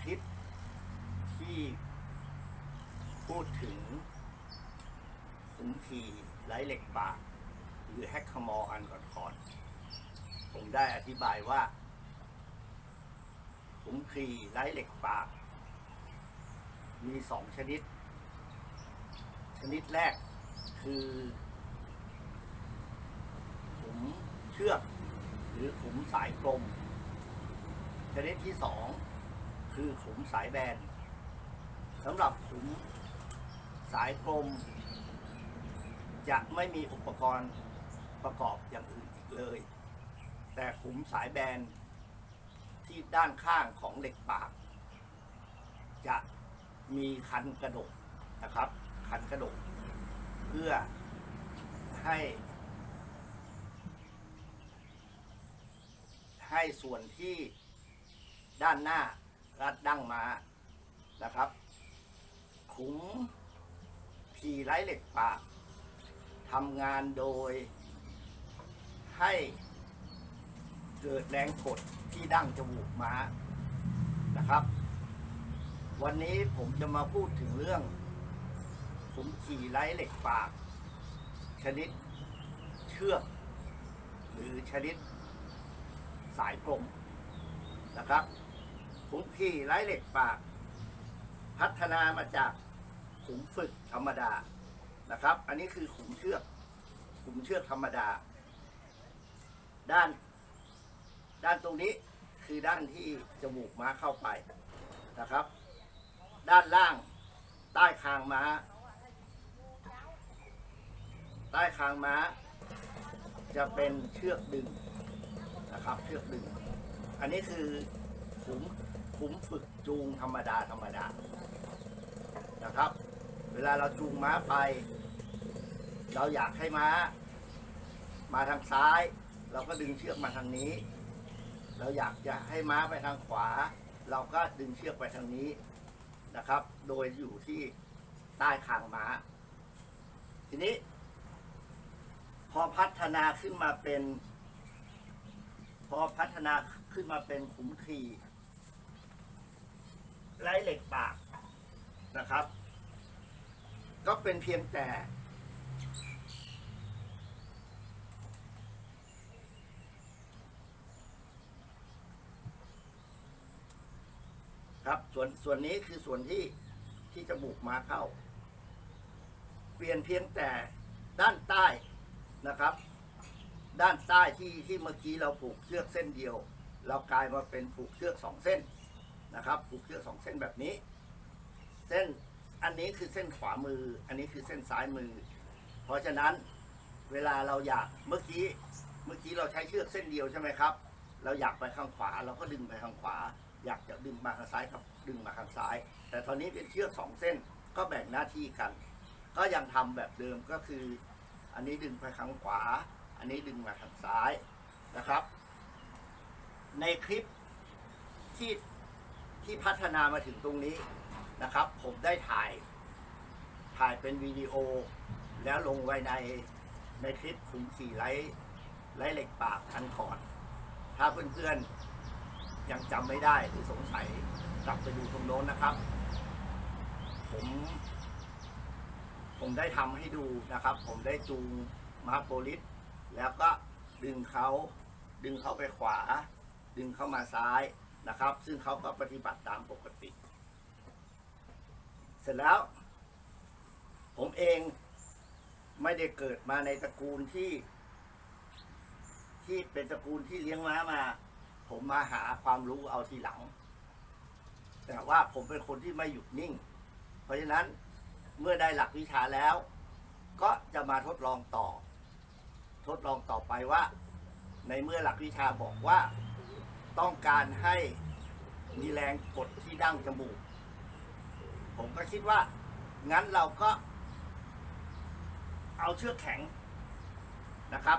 คลิปที่พูดถึงขุมขีไร้เหล็กปากหรือแฮกคมออันก่อนก่อนๆผมได้อธิบายว่าขุมขีไร้เหล็กปากมีสองชนิด ชนิดแรกคือขุมเชือก หรือขุมสายกลม ชนิดที่สอง คือขุมสายแบนสำหรับขุมสายกลม จะไม่มีอุปกรณ์ประกอบอย่างอื่นอีกเลย แต่ขุมสายแบนที่ด้านข้างของเหล็กปาก จะมีคันกระดกนะครับ คันกระดก เพื่อให้ ให้ส่วนที่ด้านหน้า รัดดั้งมานะครับ ขุมผีไร้เหล็กปากทำงานโดย ให้เกิดแรงกดที่ดั้งจมูกม้านะครับ วันนี้ผมจะมาพูดถึงเรื่อง ขุมขี่ไร้เหล็กปาก ชนิดเชือก หรือชนิดสายกลมนะครับ ขุมขี่ไร้เหล็กปาก พัฒนามาจากขุมฝึกธรรมดานะครับ อันนี้คือขุมเชือกขุมเชือกธรรมดา ด้าน ด้านตรงนี้คือด้านที่จมูกม้าเข้าไปนะครับ ด้านล่างใต้คางม้า ใต้คางม้า จะเป็นเชือกดึงนะครับ เชือกดึง อันนี้คือขุม ขุมฝึกจูงธรรมดาธรรมดานะครับ เวลาเราจูงม้าไป เราอยากให้ม้า มาทางซ้าย เราก็ดึงเชือกมาทางนี้ เราอยากจะให้ม้าไปทางขวา เราก็ดึงเชือกไปทางนี้นะครับ โดยอยู่ที่ใต้คางม้า ทีนี้ พอพัฒนาขึ้นมาเป็น พอพัฒนาขึ้นมาเป็นขุมขี ไร้เหล็กปากนะครับ ก็เป็นเพียงแต่ ครับส่วนส่วนนี้คือส่วนที่ที่จมูกมาเข้า เปลี่ยนเพียงแต่ด้านใต้นะครับ ด้านใต้ที่ที่เมื่อกี้เราผูกเชือกเส้นเดียว เรากลายมาเป็นผูกเชือกสองเส้น นะครับผูกเชือกสองเส้นแบบนี้ เส้นอันนี้คือเส้นขวามือ อันนี้คือเส้นซ้ายมือ เพราะฉะนั้นเวลาเราอยากเมื่อกี้เมื่อกี้เราใช้เชือกเส้นเดียวใช่ไหมครับ เราอยากไปข้างขวาเราก็ดึงไปข้างขวา อยากจะดึงมาข้างซ้ายกับดึงมาข้างซ้าย แต่ตอนนี้เป็นเชือกสองเส้นก็แบ่งหน้าที่กัน ก็ยังทำแบบเดิมก็คือ อันนี้ดึงไปข้างขวา อันนี้ดึงมาทางซ้ายนะครับ ในคลิปที่ ที่พัฒนามาถึงตรงนี้นะครับ ผมได้ถ่าย ถ่ายเป็นวิดีโอ แล้วลงไว้ในในคลิปขุมขี่ไร้ไร้เหล็กปากทันก่อน ถ้าเพื่อนๆยังจำไม่ได้หรือสงสัยกลับไปดูตรงโน้นนะครับ ผม ผมได้ทำให้ดูนะครับ ผมได้จูงมาโปลิสแล้วก็ดึงเขาดึงเขาไปขวา ดึงเข้ามาซ้าย นะครับ ซึ่งเขาก็ปฏิบัติตามปกติ เสร็จแล้ว ผมเองไม่ได้เกิดมาในตระกูลที่ ที่เป็นตระกูลที่เลี้ยงม้ามา ผมมาหาความรู้เอาทีหลัง แต่ว่าผมเป็นคนที่ไม่หยุดนิ่ง เพราะฉะนั้นเมื่อได้หลักวิชาแล้ว ก็จะมาทดลองต่อ ทดลองต่อไปว่า ในเมื่อหลักวิชาบอกว่า ต้องการให้มีแรงกดที่ดั้งจมูก ผมก็คิดว่า งั้นเราก็ เอาเชือกแข็งนะครับ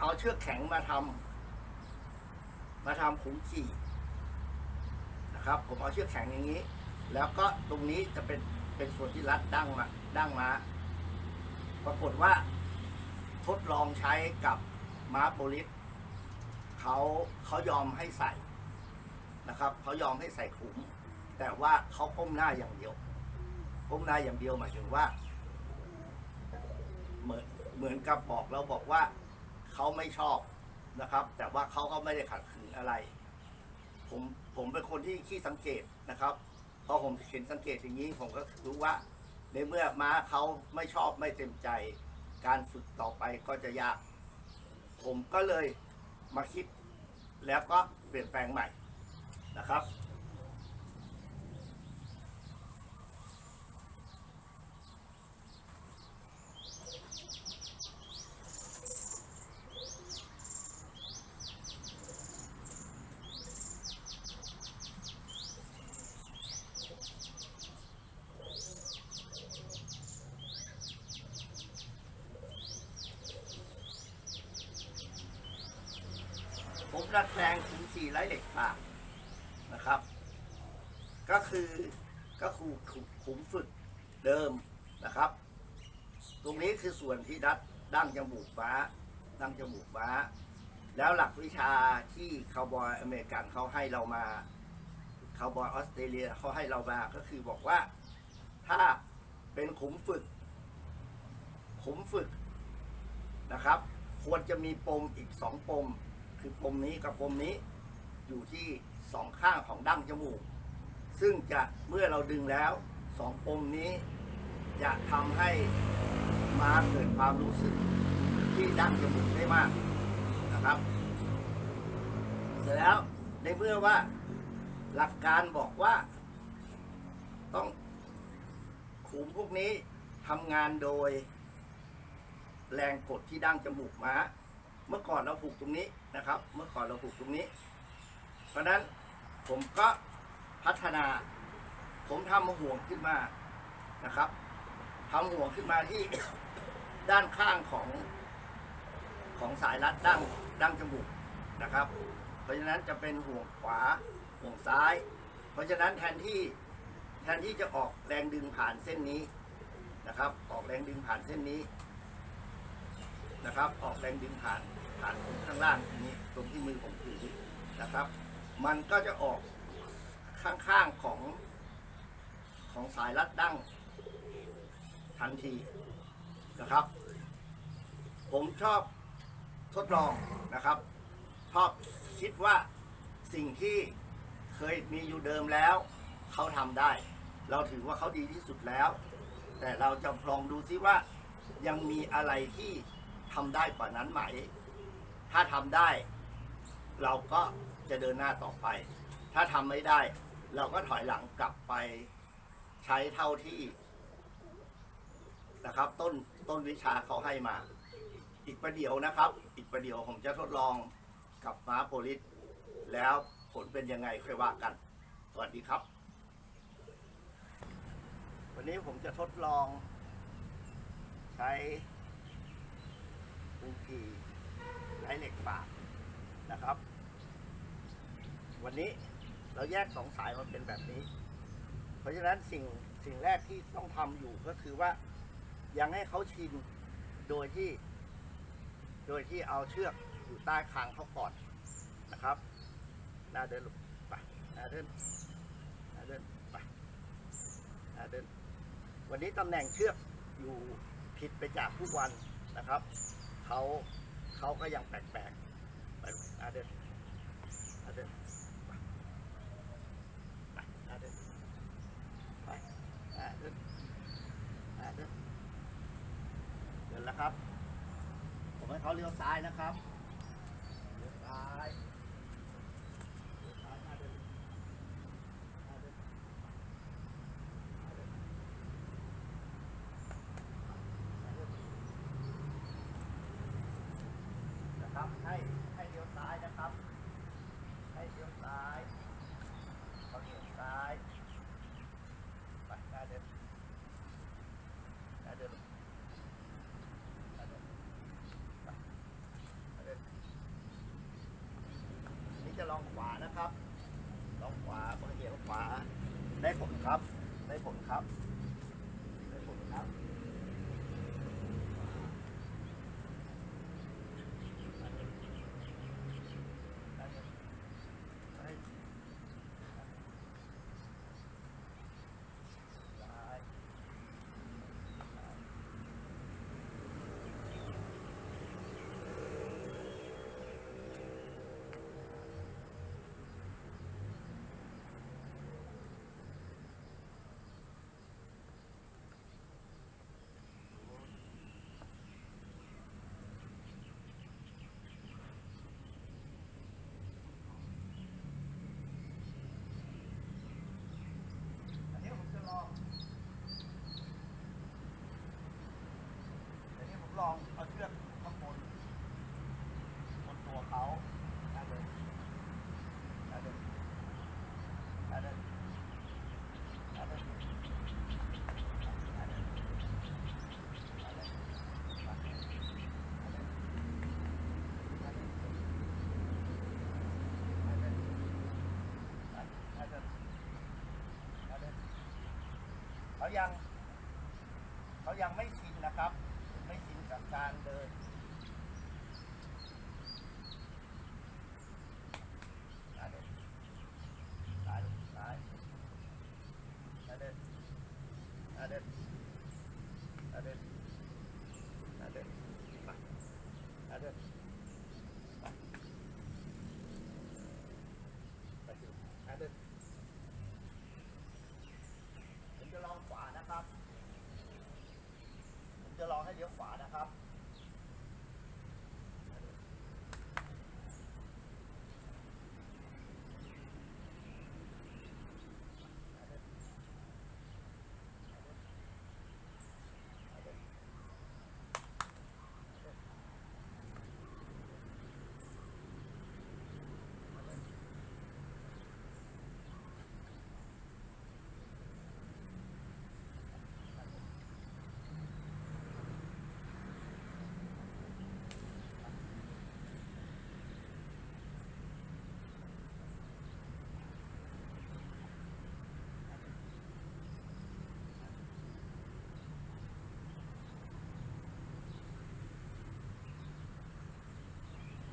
เอาเชือกแข็งมาทำมาทำขุมขี่นะครับ ผมเอาเชือกแข็งอย่างนี้ แล้วก็ตรงนี้จะเป็นเป็นส่วนที่รัดดั้งมาดั้งมาปรากฏว่าทดลองใช้กับม้าโปลิส เขาเขายอมให้ใส่นะครับเขายอมให้ใส่ขุมแต่ว่าเขาก้มหน้าอย่างเดียวก้มหน้าอย่างเดียวหมายถึงว่า เหมือนเหมือนกับบอกเราบอกว่าเขาไม่ชอบนะครับ แต่ว่าเขาก็ไม่ได้ขัดขืนอะไร ผมผมเป็นคนที่ขี้สังเกตนะครับพอผมเห็นสังเกตอย่างนี้ผมก็รู้ว่า ในเมื่อม้าเขาไม่ชอบไม่เต็มใจ การฝึกต่อไปก็จะยาก ผมก็เลย มาคิด แล้วก็เปลี่ยนแปลงใหม่นะครับ ผมดัดแปลงขุมสี่ไร้เหล็กปากนะครับ ก็คือก็คือขุมขุมฝึกเดิมนะครับ ตรงนี้คือส่วนที่ดัดดั้งจมูกม้า ดั้งจมูกม้า แล้วหลักวิชาที่คาวบอยอเมริกันเขาให้เรามาคาวบอยออสเตรเลียเขาให้เรามาก็คือบอกว่าถ้าเป็นขุมฝึก ขุมฝึกนะครับ ควรจะมีปมอีกสองปม คือปมนี้กับปมนี้อยู่ที่สองข้างของดั้งจมูก ซึ่งจะเมื่อเราดึงแล้วสองปมนี้ จะทำให้ม้าเกิดความรู้สึกที่ดั้งจมูกได้มากนะครับ เสร็จแล้วในเมื่อว่าหลักการบอกว่า ต้องขุมพวกนี้ทำงานโดย แรงกดที่ดั้งจมูกม้า เมื่อก่อนเราผูกตรงนี้นะครับ เมื่อก่อนเราผูกตรงนี้ เพราะนั้นผมก็พัฒนา ผมทำห่วงขึ้นมานะครับทำห่วงขึ้นมาที่ ด้านข้างของของสายรัดดั้งดั้งจมูกนะครับ เพราะฉะนั้นจะเป็นห่วงขวาห่วงซ้าย เพราะฉะนั้นแทนที่แทนที่จะออกแรงดึงผ่านเส้นนี้นะครับ ออกแรงดึงผ่านเส้นนี้ นะครับ ออกแรงดึงผ่านผ่านตรงข้างล่างตรงนี้ตรงที่มือผมถือนะครับ มันก็จะออกข้างๆของของสายรัดดั้งทันทีนะครับ ผมชอบทดลองนะครับ ชอบคิดว่าสิ่งที่เคยมีอยู่เดิมแล้ว เขาทำได้ เราถือว่าเขาดีที่สุดแล้ว แต่เราจะลองดูซิว่ายังมีอะไรที่ ทำได้กว่านั้นไหม ถ้าทำได้ เราก็จะเดินหน้าต่อไป ถ้าทำไม่ได้ เราก็ถอยหลังกลับไปใช้เท่าที่นะครับ ต้นต้นวิชาเขาให้มา อีกประเดี๋ยวนะครับ อีกประเดี๋ยวผมจะทดลองกับม้าโพลิสแล้วผลเป็นยังไงค่อยว่ากัน สวัสดีครับ วันนี้ผมจะทดลองใช้ ปูกีไร้เหล็กปากนะครับ วันนี้เราแยกสองสายมันเป็นแบบนี้ เพราะฉะนั้นสิ่งสิ่งแรกที่ต้องทำอยู่ก็คือว่ายังให้เขาชินโดยที่ โดยที่เอาเชือกอยู่ใต้คางเขาก่อนนะครับน้าเดินลูกไปน้าเดินน้าเดินไปน้าเดิน วันนี้ตำแหน่งเชือกอยู่ผิดไปจากทุกวันนะครับ เขาเขาก็ยังแปลกๆไปอาเดนอาเดนไปไปหน้าเดินไปหน้าเดนหน้าเดนเดินแล้วครับ ผมให้เขาเลี้ยวซ้ายนะครับ เลี้ยวซ้ายเลี้ยวซ้ายหน้าเดินหน้าเดินหน้าเดินหน้าเดินนะครับ ให้ให้เลี้ยวซ้ายนะครับ ให้เลี้ยวซ้ายเขาเลี้ยวซ้ายไปหน้าเดินหน้าเดินหน้าเดินนี่จะลองขวานะครับ ลองขวาเมื่อเห็นขวาได้ผลครับ ได้ผลครับ องเอาเชือกข้างบนบนตัวเขาแล้วเดินแล้วเดินแล้วเดินแล้วเดินเขายัง เขายังไม่ชินนะครับ กับการเดินซ้ายเดินซ้ายเดินซ้ายซ้ายเดินซ้ายเดินซ้ายเดินซ้ายเดินไปซ้ายเดินไปไปสิซ้ายเดินผมจะลองขวานะครับ ผมจะลอง ให้เลี้ยวขวานะครับ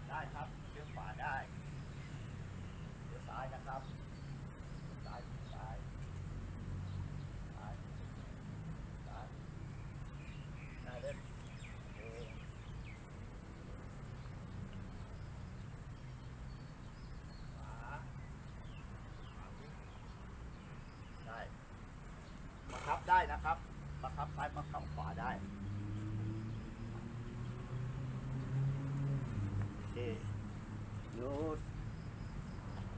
ได้ครับเลี้ยวขวาได้เลี้ยวซ้ายนะครับซ้ายซ้ายซ้ายซ้ายได้เล่นโอเคขวาขวาวิ่งได้บังคับได้ นะครับบังคับซ้ายบังคับขวาได้โอเคหยุด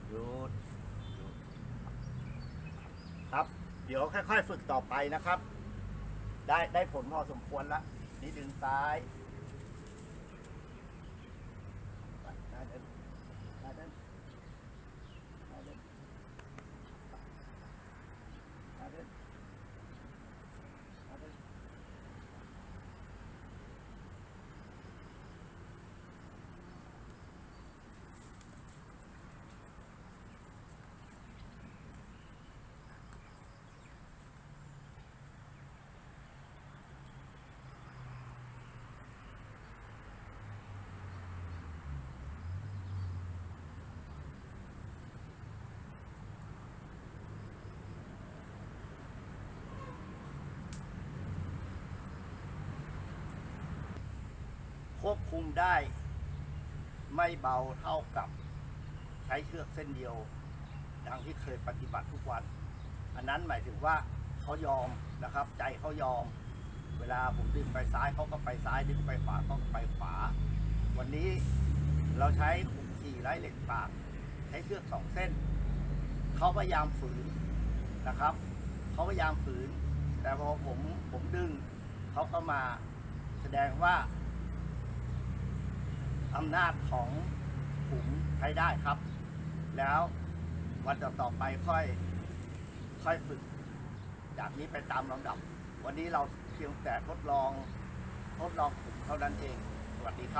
หยุดหยุดครับ เดี๋ยวค่อยๆฝึกต่อไปนะครับ ได้ได้ผลพอสมควรละนี่ดึงซ้ายไปหน้าเดินหน้าเดินหน้าเดินหน้าเดินหน้าเดิน ควบคุมได้ ไม่เบาเท่ากับใช้เชือกเส้นเดียว ดังที่เคยปฏิบัติทุกวัน อันนั้นหมายถึงว่าเขายอมนะครับ ใจเขายอม เวลาผมดึงไปซ้ายเขาก็ไปซ้ายดึงไปขวาเขาก็ไปขวา วันนี้เราใช้ขุมขี่ไร้เหล็กปาก ใช้เชือกสองเส้นเขาพยายามฝืนนะครับเขาพยายามฝืน แต่พอผมผมดึงเขาก็มาแสดงว่า อำนาจของขุมใช้ได้ครับ แล้ววันต่อๆไปค่อยค่อยฝึก จากนี้ไปตามลำดับ วันนี้เราเพียงแต่ทดลองทดลองขุมเท่านั้นเอง สวัสดีครับ